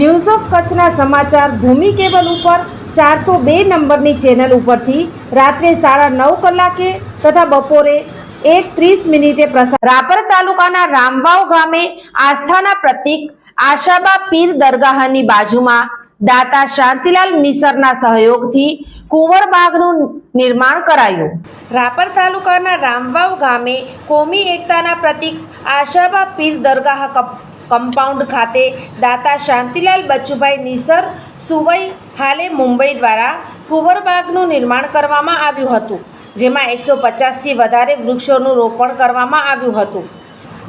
news of કચ્છના સમાચાર ભૂમિ cable ઉપર ચારસો બે નંબરની ચેનલ ઉપરથી રાત્રે સાડા નવ કલાકે તથા બપોરે એક ત્રીસ મિનિટે પ્રસાર રાપર તાલુકાના રામવાવ ગામે આસ્થાના પ્રતીક આશાબા પીર દરગાહની બાજુમાં દાતા શાંતિલાલ નિસરના સહયોગથી કુંવરબાગનું નિર્માણ કરાયું. રાપર તાલુકાના રામવાવ ગામે કોમી એકતાના પ્રતીક આશાબા પીર દરગાહ કમ્પાઉન્ડ ખાતે દાતા શાંતિલાલ બચુભાઈ નિસર, સુવઈ હાલે મુંબઈ દ્વારા કુંવરબાગનું નિર્માણ કરવામાં આવ્યું હતું, જેમાં એકસો પચાસથી વધારે વૃક્ષોનું રોપણ કરવામાં આવ્યું હતું.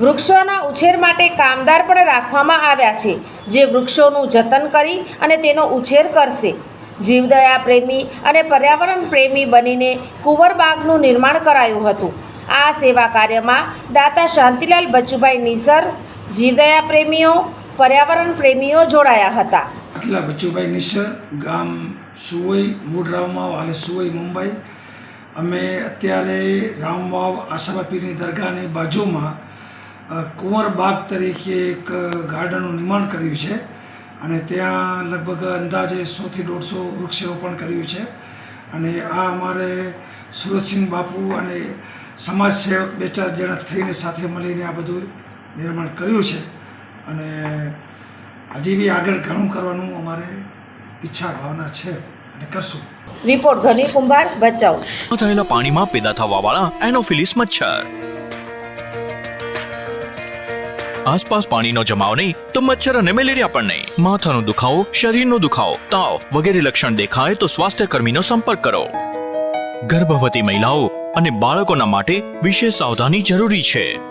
વૃક્ષોના ઉછેર માટે કામદાર પણ રાખવામાં આવ્યા છે, જે વૃક્ષોનું જતન કરી અને તેનો ઉછેર કરશે. જીવદયા પ્રેમી અને પર્યાવરણ પ્રેમી બનીને કુંવરબાગનું નિર્માણ કરાયું હતું. આ સેવા કાર્યમાં દાતા શાંતિલાલ બચુભાઈ નિસર જીવદયા પ્રેમીઓ, પર્યાવરણ પ્રેમીઓ જોડાયા હતા. અખિલા બચ્ચુભાઈ નિશ્ચર ગામ સુવઈ, મૂળ રામવાવ હાલે સુવઈ, મુંબઈ. અમે અત્યારે રામવાવ આશાબા પીરની દરગાહની બાજુમાં કુંવર બાગ તરીકે એક ગાર્ડનનું નિર્માણ કર્યું છે અને ત્યાં લગભગ અંદાજે સોથી દોઢસો વૃક્ષારોપણ કર્યું છે. અને આ અમારે સુરતસિંહ બાપુ અને સમાજ સેવક બે ચાર જણા થઈને સાથે મળીને આ બધું નિર્માણ કર્યું છે. અને હજી બી આગળ ઘણું કરવાનું અમારે ઈચ્છા ભાવના છે અને કરશું. રિપોર્ટ ઘની કુંભાર બચાવ. થયેલા પાણીમાં પેદા થવાવાળા એનોફિલિસ મચ્છર. આસપાસ પાણીનો જમાવ નહીં તો મચ્છર અને મેલેરિયા પણ નહીં. માથાનો દુખાવો શરીરનો દુખાવો તાવ વગેરે લક્ષણ દેખાય તો સ્વાસ્થ્ય કર્મીનો સંપર્ક કરો. ગર્ભવતી મહિલાઓ અને બાળકોના માટે વિશેષ સાવધાની જરૂરી છે.